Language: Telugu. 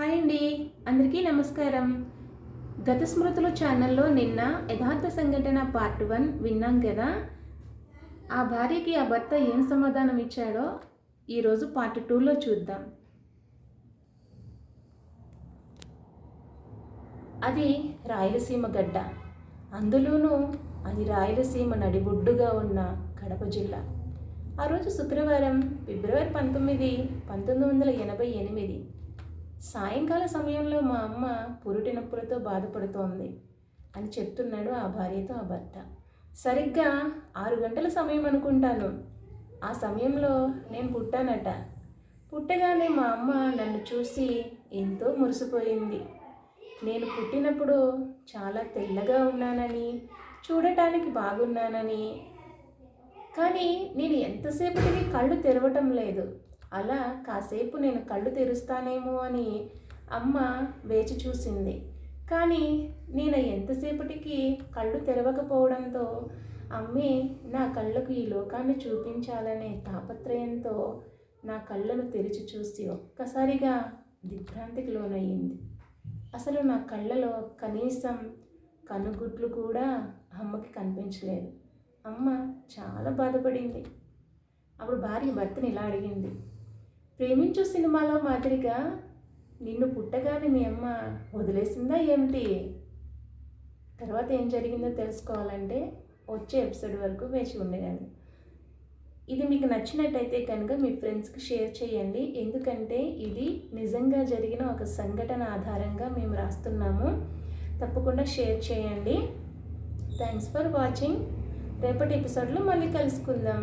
హాయ్ అండి. అందరికీ నమస్కారం. గత స్మృతులు ఛానల్లో నిన్న యథార్థ సంఘటన పార్ట్ వన్ విన్నాం కదా? ఆ భార్యకి ఆ భర్త ఏం సమాధానం ఇచ్చాడో ఈరోజు పార్ట్ టూలో చూద్దాం. అది రాయలసీమ గడ్డ. అందులోనూ అది రాయలసీమ నడిబొడ్డుగా ఉన్న కడప జిల్లా. ఆ రోజు శుక్రవారం ఫిబ్రవరి పంతొమ్మిది పంతొమ్మిది వందల ఎనభై ఎనిమిది సాయంకాల సమయంలో మా అమ్మ పురుటి నొప్పులతో బాధపడుతోంది అని చెప్తున్నాడు ఆ భార్యతో ఆ భర్త. సరిగ్గా ఆరు గంటల సమయం అనుకుంటాను. ఆ సమయంలో నేను పుట్టానట. పుట్టగానే మా అమ్మ నన్ను చూసి ఎంతో మురిసిపోయింది. నేను పుట్టినప్పుడు చాలా తెల్లగా ఉన్నానని చూడటానికి బాగున్నానని. కానీ నేను ఎంతసేపటికి కళ్ళు తెరవటం లేదు. అలా కాసేపు నేను కళ్ళు తెరుస్తానేమో అని అమ్మ వేచి చూసింది. కానీ నేను ఎంతసేపటికి కళ్ళు తెరవకపోవడంతో అమ్మే నా కళ్ళకు ఈ లోకాన్ని చూపించాలనే తాపత్రయంతో నా కళ్ళను తెరిచి చూసి ఒక్కసారిగా దిగ్భ్రాంతికి లోనయ్యింది. అసలు నా కళ్ళలో కనీసం కనుగుడ్లు కూడా అమ్మకి కనిపించలేదు. అమ్మ చాలా బాధపడింది. అప్పుడు భార్య భర్తని ఇలా అడిగింది. ప్రేమించు సినిమాలో మాదిరిగా నిన్ను పుట్టగానే మీ అమ్మ వదిలేసిందా ఏమిటి? తర్వాత ఏం జరిగిందో తెలుసుకోవాలంటే వచ్చే ఎపిసోడ్ వరకు వేచి ఉండగాలి ఇది మీకు నచ్చినట్టయితే కనుక మీ ఫ్రెండ్స్కి షేర్ చేయండి. ఎందుకంటే ఇది నిజంగా జరిగిన ఒక సంఘటన ఆధారంగా మేము రాస్తున్నాము. తప్పకుండా షేర్ చేయండి. Thanks for watching. రేపటి ఎపిసోడ్లో మళ్ళీ కలుసుకుందాం.